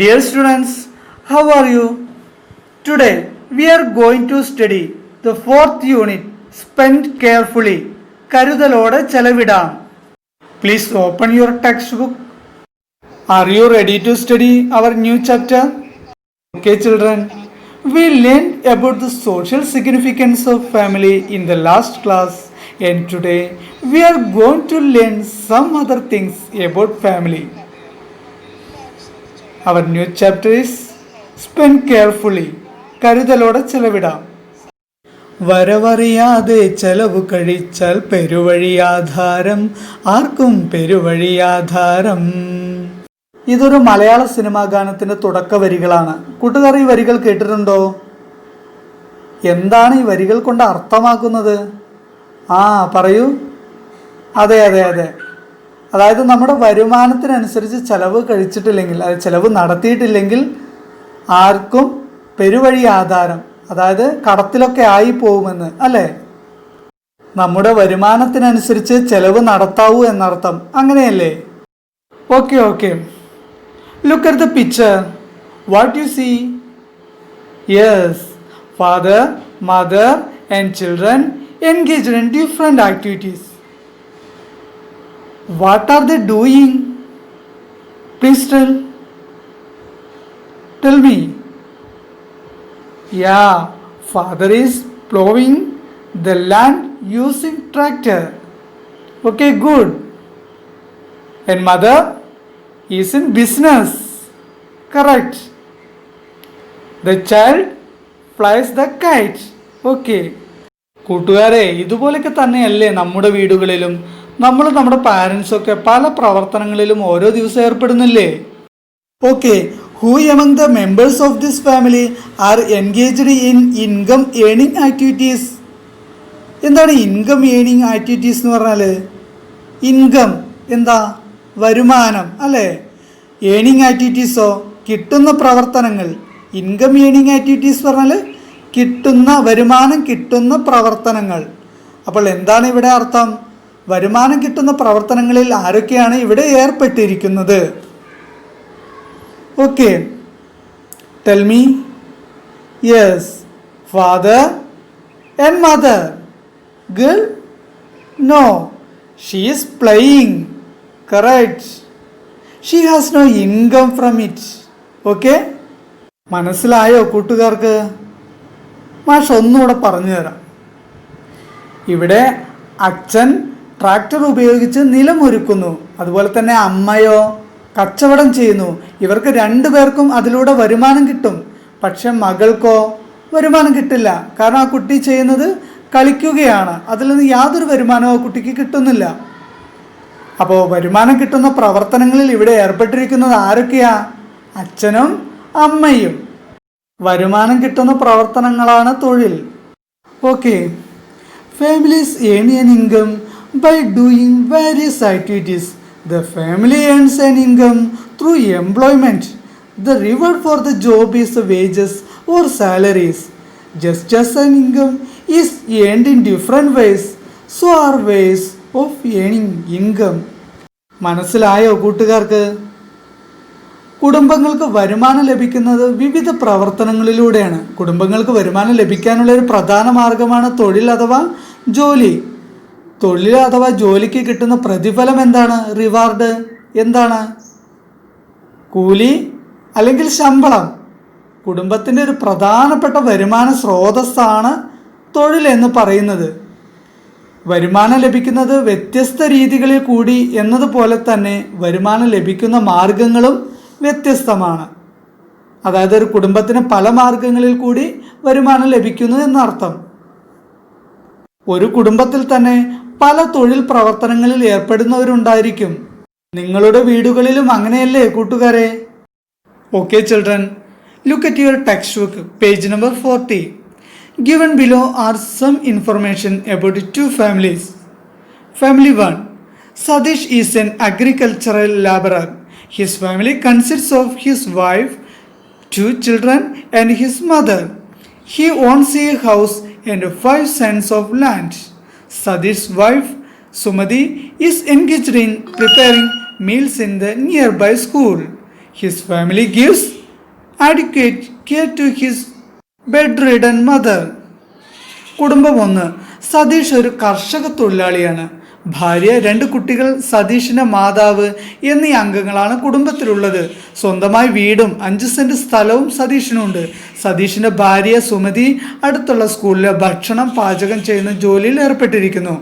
Dear students, how are you? Today we are going to study the fourth unit, Spend Carefully. Karudalode Chalavidam. Please open your textbook. Are you ready to study our new chapter? Okay children, we learned about the social significance of family in the last class, and today we are going to learn some other things about family. അവർ new chapters spend carefully കരുതലോടെ ചെലവിടാം വരവറിയാതെ ചെലവ് കഴിച്ചാൽ പെരുവഴിയാധാരം ആർക്കും പെരുവഴിയാധാരം ഇതൊരു മലയാള cinema ഗാനത്തിന്റെ തുടക്ക വരികളാണ് കൂട്ടുകാർ ഈ വരികൾ കേട്ടിട്ടുണ്ടോ എന്താണ് ഈ വരികൾ കൊണ്ട് അർത്ഥമാക്കുന്നത് ആ പറയൂ അതെ അതെ അതെ അതായത് നമ്മുടെ വരുമാനത്തിനനുസരിച്ച് ചിലവ് കഴിച്ചിട്ടില്ലെങ്കിൽ അതായത് ചിലവ് നടത്തിയിട്ടില്ലെങ്കിൽ ആർക്കും പെരുവഴി ആധാരം അതായത് കടത്തിലൊക്കെ ആയി പോകുമെന്ന് അല്ലേ നമ്മുടെ വരുമാനത്തിനനുസരിച്ച് ചെലവ് നടത്താവൂ എന്നർത്ഥം അങ്ങനെയല്ലേ okay okay look at the picture what you see yes father mother and children engaged in different activities What are they doing? Please tell. Tell me. Yeah, father is plowing the land using tractor. Okay, good. And mother is in business. Correct. The child flies the kite. Okay. കൂട്ടുകാരെ ഇതുപോലൊക്കെ തന്നെയല്ലേ നമ്മുടെ വീടുകളിലും നമ്മൾ നമ്മുടെ പാരൻസൊക്കെ പല പ്രവർത്തനങ്ങളിലും ഓരോ ദിവസം ഏർപ്പെടുന്നില്ലേ okay who among the members of this family are engaged in income earning activities എന്താണ് ഇൻകം ഏണിംഗ് ആക്ടിവിറ്റീസ് എന്ന് പറഞ്ഞാൽ ഇൻകം എന്താ വരുമാനം അല്ലേ ഏണിംഗ് ആക്ടിവിറ്റീസോ കിട്ടുന്ന പ്രവർത്തനങ്ങൾ ഇൻകം ഏണിംഗ് ആക്ടിവിറ്റീസ് പറഞ്ഞാൽ കിട്ടുന്ന വരുമാനം കിട്ടുന്ന പ്രവർത്തനങ്ങൾ അപ്പോൾ എന്താണ് ഇവിടെ അർത്ഥം വരുമാനം കിട്ടുന്ന പ്രവർത്തനങ്ങളിൽ ആരൊക്കെയാണ് ഇവിടെ ഏർപ്പെട്ടിരിക്കുന്നത് okay tell me yes father and mother girl no she is playing correct she has no income from it okay മനസ്സിലായോ കൂട്ടുകാർക്ക് മാഷ് ഒന്നുകൂടെ പറഞ്ഞു തരാം ഇവിടെ അച്ഛൻ ട്രാക്ടർ ഉപയോഗിച്ച് നിലമൊരുക്കുന്നു അതുപോലെ തന്നെ അമ്മയോ കച്ചവടം ചെയ്യുന്നു ഇവർക്ക് രണ്ടു പേർക്കും അതിലൂടെ വരുമാനം കിട്ടും പക്ഷെ മകൾക്കോ വരുമാനം കിട്ടില്ല കാരണം ആ കുട്ടി ചെയ്യുന്നത് കളിക്കുകയാണ് അതിൽ നിന്ന് യാതൊരു വരുമാനവും ആ കുട്ടിക്ക് കിട്ടുന്നില്ല അപ്പോൾ വരുമാനം കിട്ടുന്ന പ്രവർത്തനങ്ങളിൽ ഇവിടെ ഏർപ്പെട്ടിരിക്കുന്നത് ആരൊക്കെയാ അച്ഛനും അമ്മയും വരുമാനം കിട്ടുന്ന പ്രവർത്തനങ്ങളാണ് തൊഴിൽ okay families earn income By doing various activities, the family earns an income through employment. The reward for the job is wages or salaries. Just as an income is earned in different ways, so are ways of earning income. മനസ്സിലായോ കൂട്ടുകാർക്ക് കുടുംബങ്ങൾക്ക് വരുമാനം ലഭിക്കുന്നത് വിവിധ പ്രവർത്തനങ്ങളിലൂടെയാണ് കുടുംബങ്ങൾക്ക് വരുമാനം ലഭിക്കാനുള്ള ഒരു പ്രധാന മാർഗമാണ് തൊഴിൽ അഥവാ ജോലി തൊഴിൽ അഥവാ ജോലിക്ക് കിട്ടുന്ന പ്രതിഫലം എന്താണ് റിവാർഡ് എന്താണ് കൂലി അല്ലെങ്കിൽ ശമ്പളം കുടുംബത്തിൻ്റെ ഒരു പ്രധാനപ്പെട്ട വരുമാന സ്രോതസ്സാണ് തൊഴിൽ എന്ന് പറയുന്നത് വരുമാനം ലഭിക്കുന്നത് വ്യത്യസ്ത രീതികളിൽ കൂടി എന്നതുപോലെ തന്നെ വരുമാനം ലഭിക്കുന്ന മാർഗങ്ങളും വ്യത്യസ്തമാണ് അതായത് ഒരു കുടുംബത്തിന് പല മാർഗങ്ങളിൽ കൂടി വരുമാനം ലഭിക്കുന്നു എന്നർത്ഥം ഒരു കുടുംബത്തിൽ തന്നെ പല തൊഴിൽ പ്രവർത്തനങ്ങളിൽ ഏർപ്പെടുന്നവരുണ്ടായിരിക്കും നിങ്ങളുടെ വീടുകളിലും അങ്ങനെയല്ലേ കൂട്ടുകാരെ okay children look at your text book page number forty given below are some information about two families family one Satish is an agricultural labourer his family consists of his wife two children and his mother he owns a house and five cents of land. Sadish's wife Sumati is engaged in preparing meals in the nearby school. His family gives adequate care to his bedridden mother. കുടുംബം ഒന്ന് സതീഷ് ഒരു കർഷക തൊഴിലാളിയാണ് ഭാര്യ രണ്ട് കുട്ടികൾ സതീഷിന് മാതാവ് എന്നീ അംഗങ്ങളാണ് കുടുംബത്തിലുള്ളത് സ്വന്തമായി വീടും അഞ്ച് സെൻറ് സ്ഥലവും സതീഷിനുണ്ട് സതീഷിൻ്റെ ഭാര്യ സുമതി അടുത്തുള്ള സ്കൂളിലെ ഭക്ഷണം പാചകം ചെയ്യുന്ന ജോലിയിൽ ഏർപ്പെട്ടിരിക്കുന്നു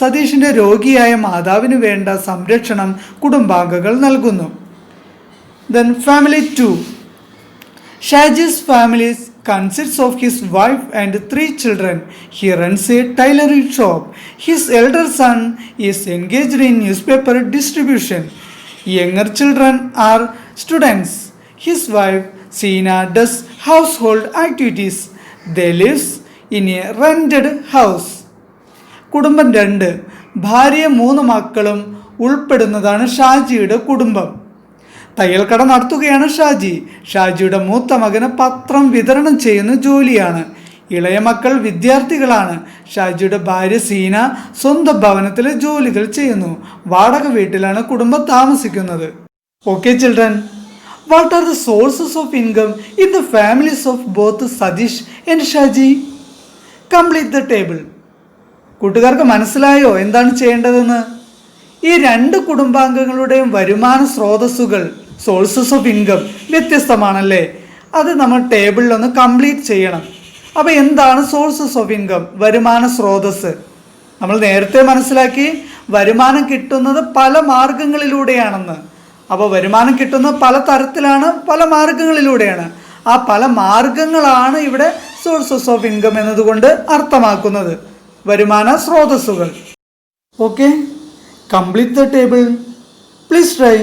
സതീഷിൻ്റെ രോഗിയായ മാതാവിന് വേണ്ട സംരക്ഷണം കുടുംബാംഗങ്ങൾ നൽകുന്നു then family two Shaji's families consists of his wife and three children. He runs a tailor shop. His elder son is engaged in newspaper distribution. Younger children are students. His wife, Sina, does household activities. They live in a rented house. കുടുംബം രണ്ട് ഭാര്യ മൂന്ന് മക്കളും ഉൾപ്പെടുന്നതാണ് ഷാജിയുടെ കുടുംബം തയ്യൽക്കട നടത്തുകയാണ് ഷാജി ഷാജിയുടെ മൂത്ത മകന് പത്രം വിതരണം ചെയ്യുന്ന ജോലിയാണ് ഇളയ മക്കൾ വിദ്യാർത്ഥികളാണ് ഷാജിയുടെ ഭാര്യ സീന സ്വന്തം ഭവനത്തിലെ ജോലികൾ ചെയ്യുന്നു വാടക വീട്ടിലാണ് കുടുംബം താമസിക്കുന്നത് okay children what are the sources of income in the families of both Satish and Shaji complete the table കൂട്ടുകാർക്ക് മനസ്സിലായോ എന്താണ് ചെയ്യേണ്ടതെന്ന് ഈ രണ്ട് കുടുംബാംഗങ്ങളുടെയും വരുമാന സ്രോതസ്സുകൾ സോഴ്സസ് ഓഫ് ഇൻകം വ്യത്യസ്തമാണല്ലേ അത് നമ്മൾ ടേബിളിലൊന്ന് കംപ്ലീറ്റ് ചെയ്യണം അപ്പോൾ എന്താണ് സോഴ്സസ് ഓഫ് ഇൻകം വരുമാന സ്രോതസ് നമ്മൾ നേരത്തെ മനസ്സിലാക്കി വരുമാനം കിട്ടുന്നത് പല മാർഗങ്ങളിലൂടെയാണെന്ന് അപ്പോൾ വരുമാനം കിട്ടുന്നത് പല തരത്തിലാണ് പല മാർഗങ്ങളിലൂടെയാണ് ആ പല മാർഗങ്ങളാണ് ഇവിടെ സോഴ്സസ് ഓഫ് ഇൻകം എന്നതുകൊണ്ട് അർത്ഥമാക്കുന്നത് വരുമാന സ്രോതസ്സുകൾ okay complete the table please try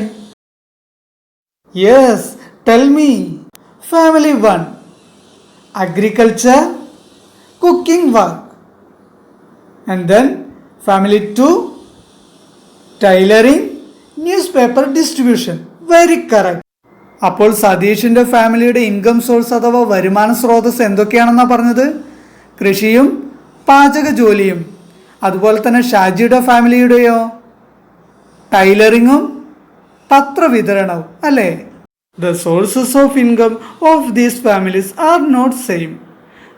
Yes, tell me. Family one. Agriculture, cooking work. And then family two. Tailoring, newspaper distribution. Very correct. അപ്പോൾ സതീഷിൻ്റെ ഫാമിലിയുടെ ഇൻകം സോഴ്സ് അഥവാ വരുമാന സ്രോതസ് എന്തൊക്കെയാണെന്നാണ് പറഞ്ഞത് കൃഷിയും പാചക ജോലിയും അതുപോലെ തന്നെ ഷാജിയുടെ ഫാമിലിയുടെയോ ടൈലറിങ്ങും പത്രവിതരണവും അല്ലേ the sources of income of these families are not same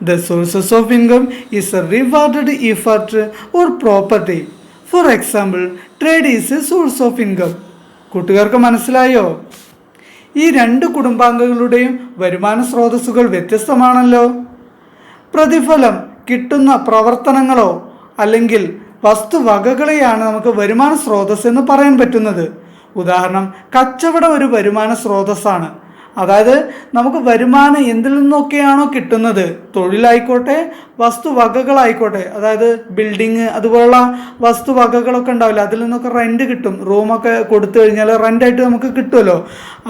the sources of income is a reward effort or property for example trade is a source of income കൂട്ടുകാർക്ക് മനസ്സിലായോ ഈ രണ്ട് കുടുംബാംഗങ്ങളുടെയും വരുമാന സ്രോതസ്സുകൾ വ്യത്യസ്തമാണല്ലോ പ്രതിഫലം കിട്ടുന്ന പ്രവർത്തനങ്ങളോ അല്ലെങ്കിൽ വസ്തുവകകളെയാണ് നമുക്ക് വരുമാന സ്രോതസ് എന്ന് പറയാൻ പറ്റുന്നത് ഉദാഹരണം കച്ചവടം ഒരു വരുമാന സ്രോതസ്സാണ് അതായത് നമുക്ക് വരുമാനം എന്തിൽ നിന്നൊക്കെയാണോ കിട്ടുന്നത് തൊഴിലായിക്കോട്ടെ വസ്തുവകകളായിക്കോട്ടെ അതായത് ബിൽഡിങ് അതുപോലുള്ള വസ്തുവകകളൊക്കെ ഉണ്ടാവില്ല അതിൽ നിന്നൊക്കെ റെൻറ്റ് കിട്ടും റൂമൊക്കെ കൊടുത്തു കഴിഞ്ഞാൽ റെൻ്റായിട്ട് നമുക്ക് കിട്ടുമല്ലോ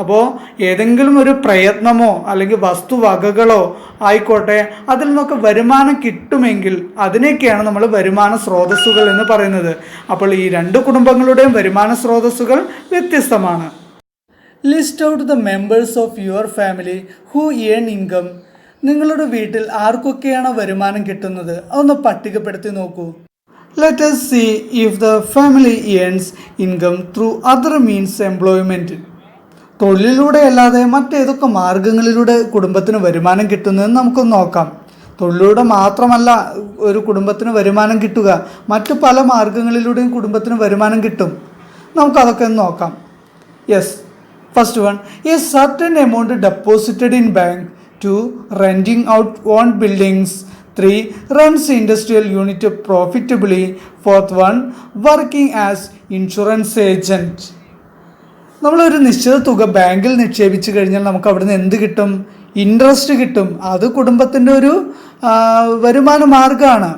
അപ്പോൾ ഏതെങ്കിലും ഒരു പ്രയത്നമോ അല്ലെങ്കിൽ വസ്തുവകകളോ ആയിക്കോട്ടെ അതിൽ നിന്നൊക്കെ വരുമാനം കിട്ടുമെങ്കിൽ അതിനൊക്കെയാണ് നമ്മൾ വരുമാന സ്രോതസ്സുകൾ എന്ന് പറയുന്നത് അപ്പോൾ ഈ രണ്ട് കുടുംബങ്ങളുടെയും വരുമാന സ്രോതസ്സുകൾ വ്യത്യസ്തമാണ് list out the members of your family who earn income നിങ്ങളുടെ വീട്ടിൽ ആർക്കൊക്കെയാണ് വരുമാനം കിട്ടുന്നത് അതൊന്ന് പട്ടികപ്പെടുത്തി നോക്കൂ let's see if the family earns income through other means employment തൊഴിലിലൂടെ അല്ലാതെ മറ്റേതൊക്കെ മാർഗങ്ങളിലൂടെ കുടുംബത്തിന് വരുമാനം കിട്ടുന്നതെന്ന് നമുക്ക് നോക്കാം തൊഴിലിലൂടെ മാത്രമല്ല ഒരു കുടുംബത്തിന് വരുമാനം കിട്ടുക മറ്റു പല മാർഗങ്ങളിലൂടെയും കുടുംബത്തിന് വരുമാനം കിട്ടും നമുക്കതൊക്കെ ഒന്ന് നോക്കാം yes first one a certain amount deposited in bank two renting out on buildings three runs industrial unit profitably fourth one working as insurance agent നമ്മളൊരു നിശ്ചിത തുക ബാങ്കിൽ നിക്ഷേപിച്ചു കഴിഞ്ഞാൽ നമുക്ക് അവിടെ നിന്ന് എന്ത് കിട്ടും ഇൻട്രസ്റ്റ് കിട്ടും അത് കുടുംബത്തിൻ്റെ ഒരു വരുമാന മാർഗമാണ്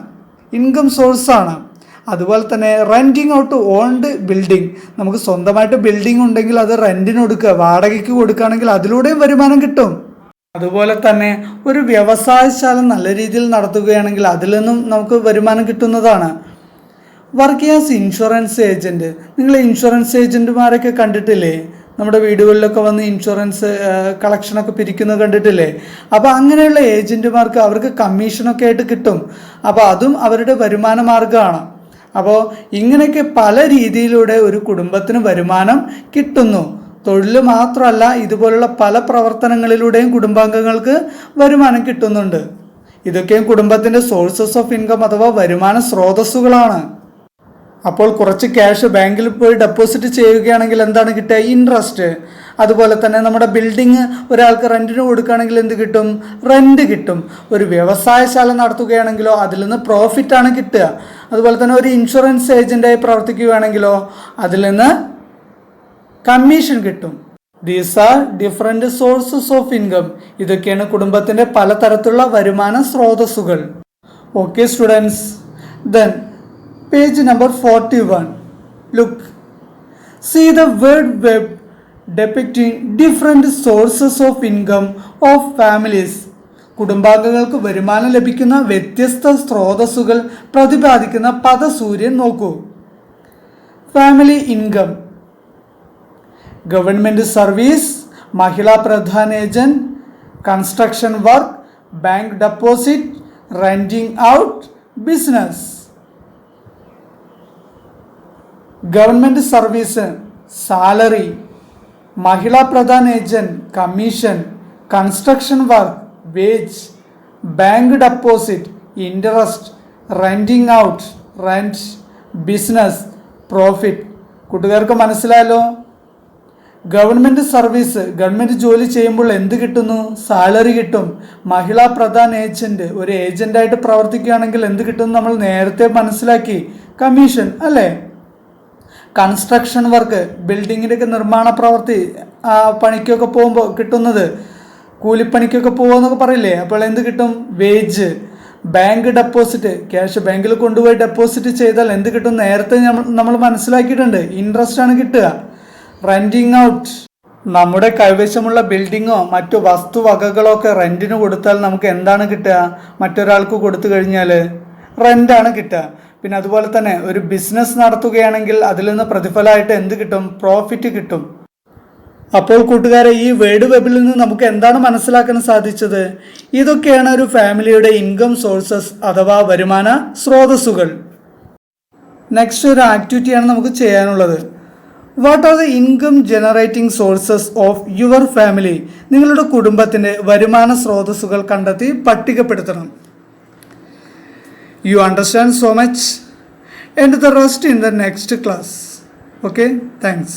ഇൻകം സോഴ്സാണ് അതുപോലെ തന്നെ റെൻറ്റിങ് ഔട്ട് ഓൺഡ് ബിൽഡിംഗ് നമുക്ക് സ്വന്തമായിട്ട് ബിൽഡിംഗ് ഉണ്ടെങ്കിൽ അത് റെൻറ്റിന് കൊടുക്കുക വാടകയ്ക്ക് കൊടുക്കുകയാണെങ്കിൽ അതിലൂടെയും വരുമാനം കിട്ടും അതുപോലെ തന്നെ ഒരു വ്യവസായശാല നല്ല രീതിയിൽ നടത്തുകയാണെങ്കിൽ അതിൽ നിന്നും നമുക്ക് വരുമാനം കിട്ടുന്നതാണ് വർക്ക് ആസ് ഇൻഷുറൻസ് ഏജൻറ്റ് നിങ്ങൾ ഇൻഷുറൻസ് ഏജൻറ്റുമാരൊക്കെ കണ്ടിട്ടില്ലേ നമ്മുടെ വീടുകളിലൊക്കെ വന്ന് ഇൻഷുറൻസ് കളക്ഷനൊക്കെ പിരിക്കുന്നത് കണ്ടിട്ടില്ലേ അപ്പോൾ അങ്ങനെയുള്ള ഏജൻറ്റുമാർക്ക് അവർക്ക് കമ്മീഷനൊക്കെ ആയിട്ട് കിട്ടും അപ്പോൾ അതും അവരുടെ വരുമാന മാർഗ്ഗമാണ് അപ്പോൾ ഇങ്ങനെയൊക്കെ പല രീതിയിലൂടെ ഒരു കുടുംബത്തിന് വരുമാനം കിട്ടുന്നു തൊഴിൽ മാത്രമല്ല ഇതുപോലുള്ള പല പ്രവർത്തനങ്ങളിലൂടെയും കുടുംബാംഗങ്ങൾക്ക് വരുമാനം കിട്ടുന്നുണ്ട് ഇതൊക്കെയും കുടുംബത്തിൻ്റെ സോഴ്സസ് ഓഫ് ഇൻകം അഥവാ വരുമാന സ്രോതസ്സുകളാണ് അപ്പോൾ കുറച്ച് ക്യാഷ് ബാങ്കിൽ പോയി ഡെപ്പോസിറ്റ് ചെയ്യുകയാണെങ്കിൽ എന്താണ് കിട്ടുക ഇൻട്രസ്റ്റ് അതുപോലെ തന്നെ നമ്മുടെ ബിൽഡിങ് ഒരാൾക്ക് റെൻറ്റിന് കൊടുക്കുകയാണെങ്കിൽ എന്ത് കിട്ടും റെൻറ്റ് കിട്ടും ഒരു വ്യവസായശാല നടത്തുകയാണെങ്കിലോ അതിൽ നിന്ന് പ്രോഫിറ്റാണ് കിട്ടുക അതുപോലെ തന്നെ ഒരു ഇൻഷുറൻസ് ഏജൻ്റായി പ്രവർത്തിക്കുകയാണെങ്കിലോ അതിൽ നിന്ന് കമ്മീഷൻ കിട്ടും these are different sources of income ഇതൊക്കെയാണ് കുടുംബത്തിൻ്റെ പലതരത്തിലുള്ള വരുമാന സ്രോതസ്സുകൾ okay students then page number forty one look see the word web depicting different sources of income of families. കുടുംബാംഗങ്ങൾക്ക് വരുമാനം ലഭിക്കുന്ന വ്യത്യസ്ത സ്രോതസ്സുകൾ പ്രതിപാദിക്കുന്ന പദസൂര്യൻ നോക്കൂ family income government service Mahila Pradhan agent construction work bank deposit renting out business government service salary Mahila Pradhan agent commission construction work wage bank deposit interest renting out rent business profit കൂട്ടുകാർക്ക് മനസ്സിലായല്ലോ government service government ജോലി ചെയ്യുമ്പോൾ എന്ത് കിട്ടുന്നു salary കിട്ടും മഹിളാ Pradhan agent ഒരു ഏജൻ്റായിട്ട് പ്രവർത്തിക്കുകയാണെങ്കിൽ എന്ത് കിട്ടും നമ്മൾ നേരത്തെ മനസ്സിലാക്കി കമ്മീഷൻ അല്ലേ കൺസ്ട്രക്ഷൻ വർക്ക് ബിൽഡിങ്ങിൻ്റെയൊക്കെ നിർമ്മാണ പ്രവൃത്തി പണിക്കൊക്കെ പോകുമ്പോൾ കിട്ടുന്നത് കൂലിപ്പണിക്കൊക്കെ പോകുമെന്നൊക്കെ പറയില്ലേ അപ്പോൾ എന്ത് കിട്ടും വേജ് ബാങ്ക് ഡെപ്പോസിറ്റ് ക്യാഷ് ബാങ്കിൽ കൊണ്ടുപോയി ഡെപ്പോസിറ്റ് ചെയ്താൽ എന്ത് കിട്ടും നേരത്തെ നമ്മൾ മനസ്സിലാക്കിയിട്ടുണ്ട് ഇൻട്രസ്റ്റ് ആണ് കിട്ടുക റെൻറ്റിങ് ഔട്ട് നമ്മുടെ കൈവശമുള്ള ബിൽഡിങ്ങോ മറ്റു വസ്തുവകകളോ ഒക്കെ റെൻറ്റിന് കൊടുത്താൽ നമുക്ക് എന്താണ് കിട്ടുക മറ്റൊരാൾക്ക് കൊടുത്തു കഴിഞ്ഞാൽ റെൻ്റാണ് കിട്ടുക പിന്നെ അതുപോലെ തന്നെ ഒരു ബിസിനസ് നടത്തുകയാണെങ്കിൽ അതിൽ നിന്ന് പ്രതിഫലമായിട്ട് എന്ത് കിട്ടും പ്രോഫിറ്റ് കിട്ടും അപ്പോൾ കൂട്ടുകാരെ ഈ വേഡ് വെബിൽ നിന്ന് നമുക്ക് എന്താണ് മനസ്സിലാക്കാൻ സാധിച്ചത് ഇതൊക്കെയാണ് ഒരു ഫാമിലിയുടെ ഇൻകം സോഴ്സസ് അഥവാ വരുമാന സ്രോതസ്സുകൾ നെക്സ്റ്റ് ഒരു ആക്ടിവിറ്റിയാണ് നമുക്ക് ചെയ്യാനുള്ളത് what are the income generating sources of your family നിങ്ങളുടെ കുടുംബത്തിൻ്റെ വരുമാന സ്രോതസ്സുകൾ കണ്ടെത്തി പട്ടികപ്പെടുത്തണം you understand so much and the rest in the next class okay thanks